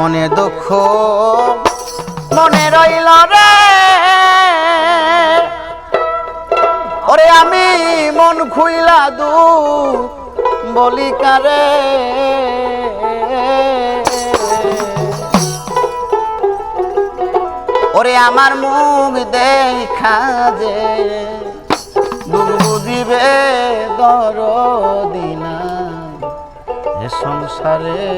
মনে দুঃখ। মনে রইল রে। ওরে আমি মন খুইলা দু বলি কারে? ওরে আমার মুখ দেখা যে দুঃখ বুঝিবে দর দিনা সংসারে।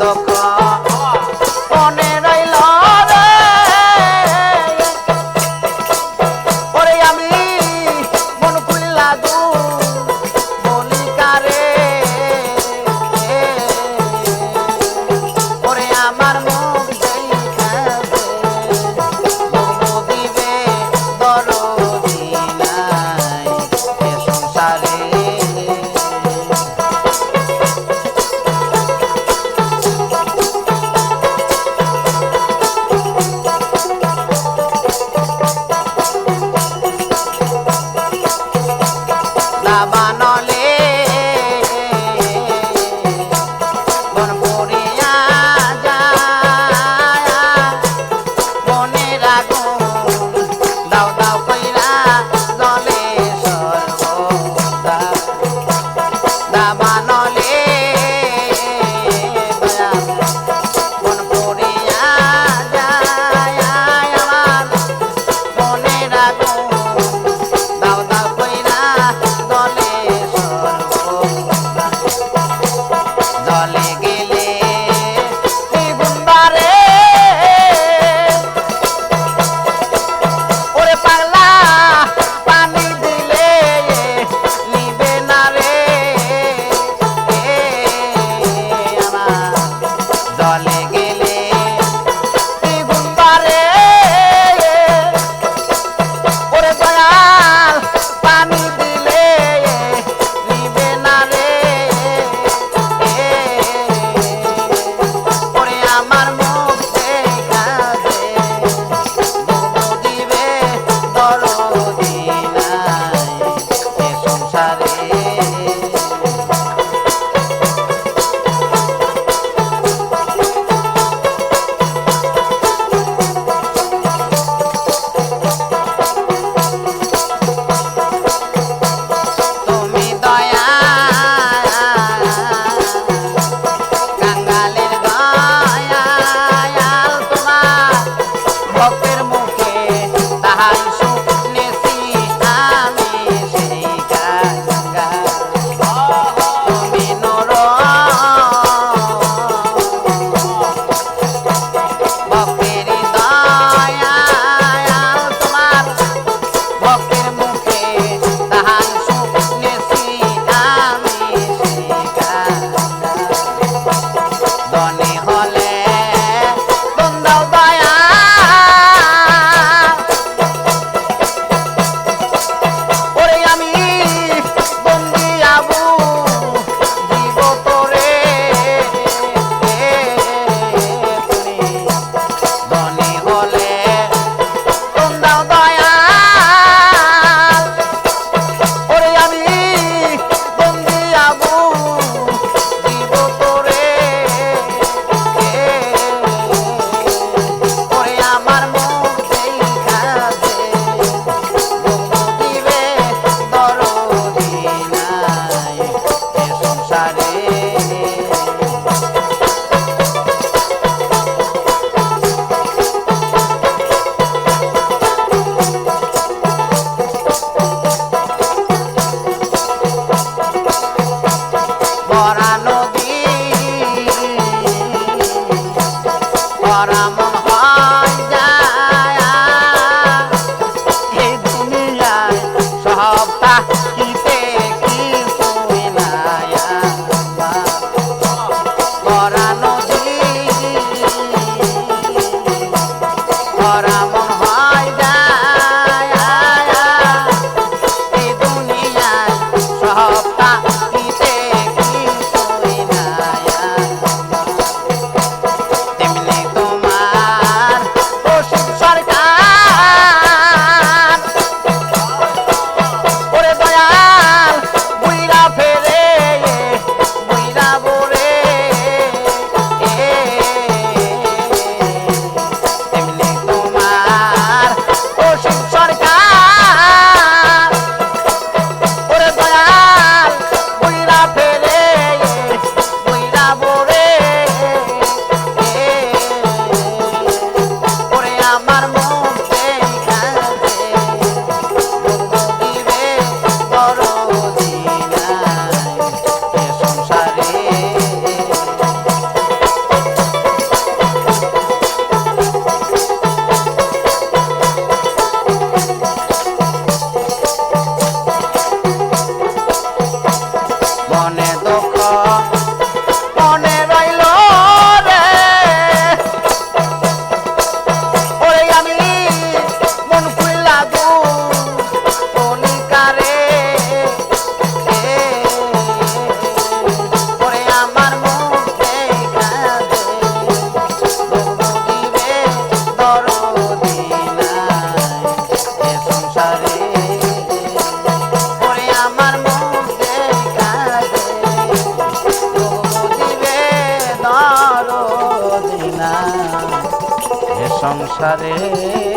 dando সংসারে